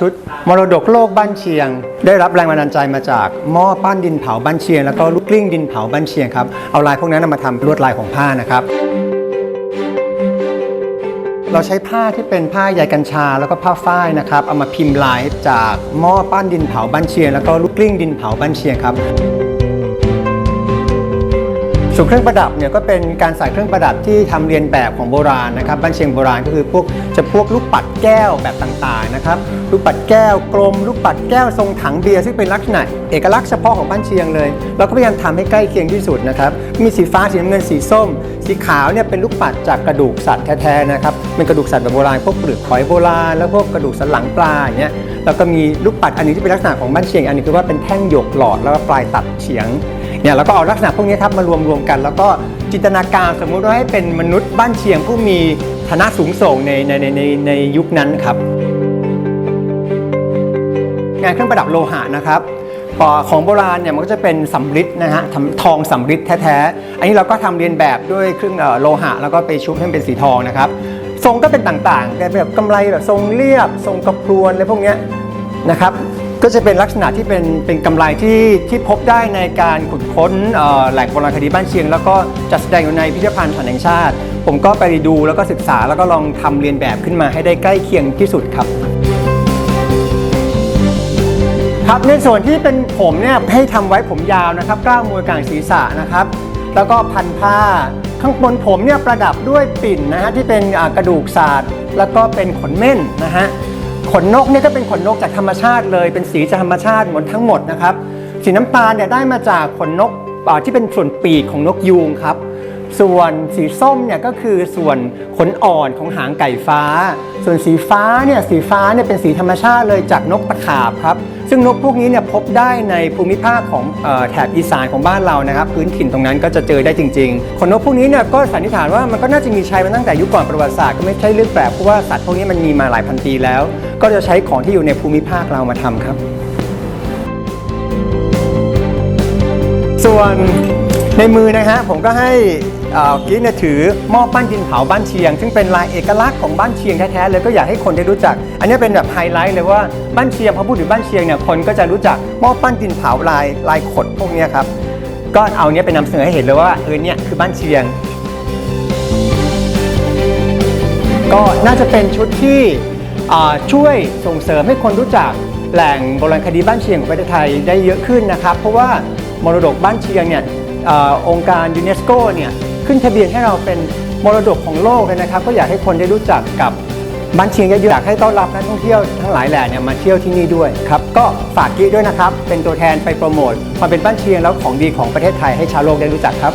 ชุดมรดกโลกบ้านเชียง ได้รับแรงบันดาลใจมาจากหม้อปั้นดินเผาบ้านเชียง แล้วก็ลูกกลิ้งดินเผาบ้านเชียงครับเอาลายพวกนั้นมาทำลวดลายของผ้านะครับ เราใช้ผ้าที่เป็นผ้าใยกัญชาแล้วก็ผ้าฝ้ายนะครับเอามาพิมพ์ลายจากหม้อปั้นดินเผาบ้านเชียง แล้วก็ลูกกลิ้งดินเผาบ้านเชียงครับ ส่วนเครื่องประดับเนี่ยก็เป็นการใส่เครื่องประดับที่ทำเรียนแบบของโบราณนะครับบ้านเชียงโบราณก็คือพวกจะพวกลูกปัดแก้วแบบต่างๆนะครับลูกปัดแก้วกลม ลูกปัดแก้วทรงถังเบียร์ซึ่งเป็นลักษณะเอกลักษณ์เฉพาะของบ้านเชียงเลย เราก็พยายามทำให้ใกล้เคียงที่สุดนะครับมีสีฟ้าสีน้ำเงินสีส้ม สีขาวเนี่ยเป็นลูกปัดจากกระดูกสัตว์แท้ๆนะครับเป็นกระดูกสัตว์แบบโบราณพวกเปลือกหอยโบราณแล้วพวกกระดูกสันหลังปลาอย่างเงี้ยแล้วก็มีลูกปัดอันนี้ที่เป็นลักษณะของบ้านเชียง อันนี้คือว่าเป็นแท่งหยกหลอดแล้วก็ปลายตัดเฉียง เนี่ยแล้วก็เอาลักษณะพวกนี้ครับมารวมรวมกัน แล้วก็จินตนาการสมมุติว่าให้เป็นมนุษย์บ้านเชียงผู้มีฐานะสูงส่งในในในในในยุคนั้นครับ งานเครื่องประดับโลหะนะครับของโบราณเนี่ยมันก็จะเป็นสำริดนะฮะทำทองสำริดแท้ๆ อันนี้เราก็ทำเรียนแบบด้วยเครื่องโลหะ แล้วก็ไปชุบให้มันเป็นสีทองนะครับ ทรงก็เป็นต่างๆแต่แบบกำไรแบบทรงเรียบ ทรงกระพรวนอะไรพวกนี้นะครับ ก็จะเป็นลักษณะที่เป็นเป็นกำไรที่ที่พบได้ในการขุดค้นเอ่อแหล่งโบราณคดีบ้านเชียง แล้วก็จัดแสดงอยู่ในพิพิธภัณฑ์สถานแห่งชาติ ผมก็ไปดูแล้วก็ศึกษาแล้วก็ลองทำเรียนแบบขึ้นมาให้ได้ใกล้เคียงที่สุดครับ ครับในส่วนที่เป็นผมเนี่ยให้ทำไว้ผมยาวนะครับกล้าวมวยกลางศีรษะนะครับ แล้วก็พันผ้า ข้างบนผมเนี่ยประดับด้วยปิ่นนะฮะที่เป็นอ่ากระดูกศาสตร์ แล้วก็เป็นขนเม่นนะฮะ ขนนกเนี่ยก็เป็นขนนกจากธรรมชาติเลย เป็นสีจากธรรมชาติหมดทั้งหมดนะครับ สีน้ำตาลเนี่ยได้มาจากขนนกที่เป็นส่วนปีกของนกยูงครับ ส่วนสีส้มเนี่ยก็คือส่วนขนอ่อนของหางไก่ฟ้า ส่วนสีฟ้าเนี่ยสีฟ้าเนี่ยเป็นสีธรรมชาติเลยจากนกตะขาบครับ ซึ่งนกพวกนี้เนี่ยพบได้ในภูมิภาคของออแถบอีสานของบ้านเรานะครับ พื้นถิ่นตรงนั้นก็จะเจอได้จริงๆขนนกพวกนี้เนี่ยก็สันนิษฐานว่ามันก็น่าจะมีใช้มาตั้งแต่ยุคก่อนประวัติศาสตร์ก็ไม่ใช่เรื่องแปลกเพราะว่าสัตว์พวกนี้มันมีมาหลายพันปีแล้ว ก็จะใช้ของที่อยู่ในภูมิภาคเรามาทำครับ ส่วนในมือนะฮะผมก็ให้ กิ๊กเนี่ยถือหม้อปั้นดินเผาบ้านเชียง ซึ่งเป็นลายเอกลักษณ์ของบ้านเชียงแท้ๆเลยก็อยากให้คนได้รู้จัก อันนี้เป็นแบบไฮไลท์เลยว่าบ้านเชียงพอพูดถึงบ้านเชียงเนี่ยคนก็จะรู้จักหม้อปั้นดินเผาลายลายขดพวกนี้ครับก็เอาเนี้ยไปนำเสนอให้เห็นเลยว่าเออเนี่ยคือบ้านเชียง ก็น่าจะเป็นชุดที่ช่วยส่งเสริมให้คนรู้จักแหล่งโบราณคดีบ้านเชียงของประเทศไทยได้เยอะขึ้นนะครับ เพราะว่ามรดกบ้านเชียงเนี่ยอองค์การยูเนสโกเนี่ย ขึ้นทะเบียนให้เราเป็นมรดกของโลกเลยนะครับ ก็อยากให้คนได้รู้จักกับบ้านเชียงเยอะๆอยากให้ต้อนรับนักท่องเที่ยวทั้งหลายแหล่เนี่ยมาเที่ยวที่นี่ด้วยครับก็ฝากกี้ด้วยนะครับเป็นตัวแทนไปโปรโมทความเป็นบ้านเชียงแล้วของดีของประเทศไทยให้ชาวโลกได้รู้จักครับ